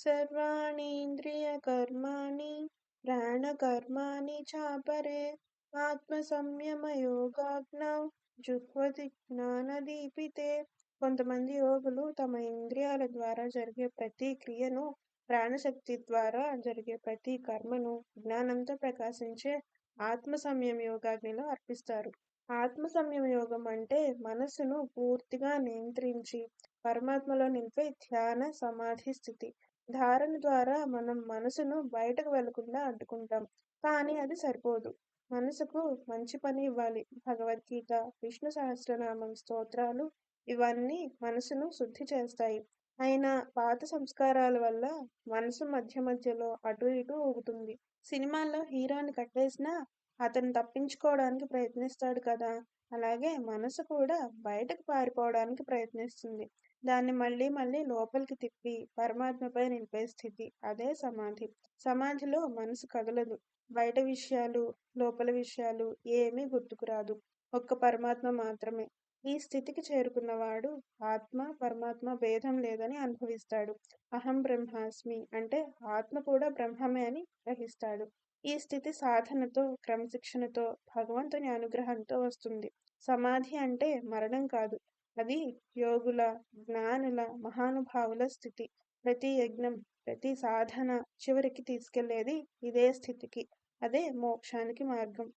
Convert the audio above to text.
सर्वाणीन्द्रियकर्माणि प्राणकर्माणि चापरे ఆత్మసంయమయోగాగ్నౌ జుహ్వతి జ్ఞానదీపితే కొంతమంది యోగులు తమ ఇంద్రియాల ద్వారా జరిగే ప్రతి క్రియను ప్రాణశక్తి ద్వారా జరిగే ప్రతి కర్మను జ్ఞానంతో ప్రకాశించే ఆత్మ సంయమ యోగాగ్నిలో అర్పిస్తారు ఆత్మ సంయమ యోగం అంటే మనస్సును పూర్తిగా నియంత్రించి పరమాత్మలో నిలిపే ధ్యాన సమాధి స్థితి. ధారణ ద్వారా మనం మనసును బయటకు వెళ్ళకుండా అడ్డుకుంటాం కానీ అది సరిపోదు. మనసుకు మంచి పని ఇవ్వాలి. భగవద్గీత విష్ణు సహస్రనామం స్తోత్రాలు ఇవన్నీ మనసును శుద్ధి చేస్తాయి. అయినా పాత సంస్కారాల వల్ల మనసు మధ్య మధ్యలో అటు ఇటు ఊగుతుంది. సినిమాల్లో హీరోని కట్టేసినా అతను తప్పించుకోవడానికి ప్రయత్నిస్తాడు కదా! అలాగే మనసు కూడా బయటకు పారిపోవడానికి ప్రయత్నిస్తుంది. దాన్ని మళ్ళీ మళ్ళీ లోపలికి తిప్పి పరమాత్మపై నిలిపే స్థితి అదే సమాధి. సమాధిలో మనసు కదలదు. బయట విషయాలు లోపల విషయాలు ఏమీ గుర్తుకురాదు ఒక్క పరమాత్మ మాత్రమే. ఈ స్థితికి చేరుకున్నవాడు ఆత్మ పరమాత్మ భేదం లేదని అనుభవిస్తాడు. అహం బ్రహ్మాస్మి అంటే ఆత్మ కూడా బ్రహ్మమే అని గ్రహిస్తాడు. ఈ స్థితి సాధనతో క్రమశిక్షణతో భగవంతుని అనుగ్రహంతో వస్తుంది. సమాధి అంటే మరణం కాదు. అది యోగుల జ్ఞానుల మహానుభావుల స్థితి. ప్రతి యజ్ఞం ప్రతి సాధన చివరికి తీసుకెళ్ళేది ఇదే స్థితికి. అదే మోక్షానికి మార్గం.